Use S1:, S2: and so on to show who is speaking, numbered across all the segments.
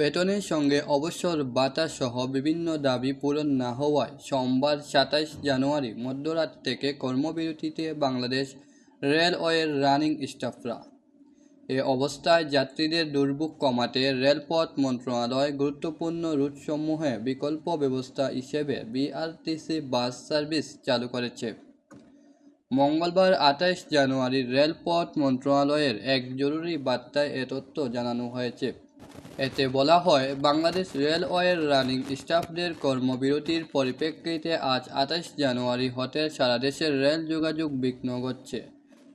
S1: বেতনের সঙ্গে অবসর ভাতাসহ বিভিন্ন দাবি পূরণ না হওয়ায় সোমবার সাতাইশ জানুয়ারি মধ্যরাত থেকে কর্মবিরতিতে বাংলাদেশ রেলওয়ের রানিং স্টাফরা। এ অবস্থায় যাত্রীদের দুর্ভোগ কমাতে রেলপথ মন্ত্রণালয় গুরুত্বপূর্ণ রুটসমূহে বিকল্প ব্যবস্থা হিসেবে বিআরটিসি বাস সার্ভিস চালু করেছে। মঙ্গলবার আঠাইশ জানুয়ারি রেলপথ মন্ত্রণালয়ের এক জরুরি বার্তায় এ তথ্য জানানো হয়েছে। এতে বলা হয়, বাংলাদেশ রেলওয়ের রানিং স্টাফদের কর্মবিরতির পরিপ্রেক্ষিতে আজ আঠাইশ জানুয়ারি হতে সারা দেশের রেল যোগাযোগ বিঘ্ন ঘটছে।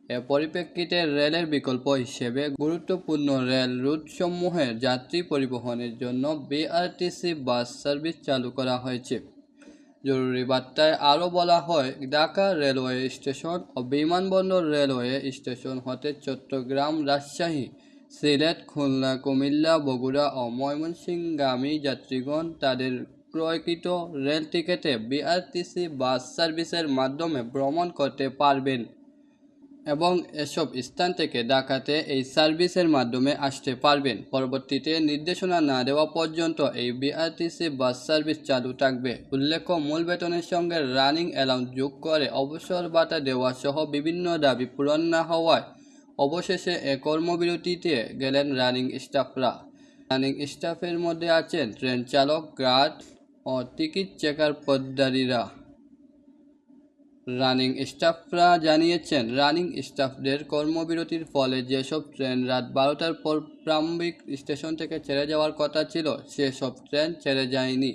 S1: এ পরিপ্রেক্ষিতে রেলের বিকল্প হিসেবে গুরুত্বপূর্ণ রেল রুটসমূহের যাত্রী পরিবহনের জন্য বিআরটিসি বাস সার্ভিস চালু করা হয়েছে। জরুরি বার্তায় আরও বলা হয়, ঢাকা রেলওয়ে স্টেশন ও বিমানবন্দর রেলওয়ে স্টেশন হতে চট্টগ্রাম রাজশাহী সিলেট, খুলনা, কুমিল্লা, বগুড়া ও ময়মনসিংহগামী যাত্রীগণ তাদের ক্রয়কৃত রেল টিকেটে বিআরটিসি বাস সার্ভিসের মাধ্যমে ভ্রমণ করতে পারবেন এবং এসব স্থান থেকে ডাকাতে এই সার্ভিসের মাধ্যমে আসতে পারবেন। পরবর্তীতে নির্দেশনা না দেওয়া পর্যন্ত এই বিআরটিসি বাস সার্ভিস চালু থাকবে। উল্লেখ্য, মূল বেতনের সঙ্গে রানিং অ্যালাউন্স যোগ করে অবসর ভাতা দেওয়া সহ বিভিন্ন দাবি পূরণ না হওয়ায় অবশেষে এ কর্মবিরতিতে গেলেন রানিং স্টাফরা। রানিং স্টাফের মধ্যে আছেন ট্রেন চালক, গার্ড ও টিকিট চেকার পদ্মারীরা রানিং স্টাফরা জানিয়েছেন, রানিং স্টাফদের কর্মবিরতির ফলে যেসব ট্রেন রাত বারোটার পর প্রারম্ভিক স্টেশন থেকে ছেড়ে যাওয়ার কথা ছিল, সেসব ট্রেন ছেড়ে যায়নি।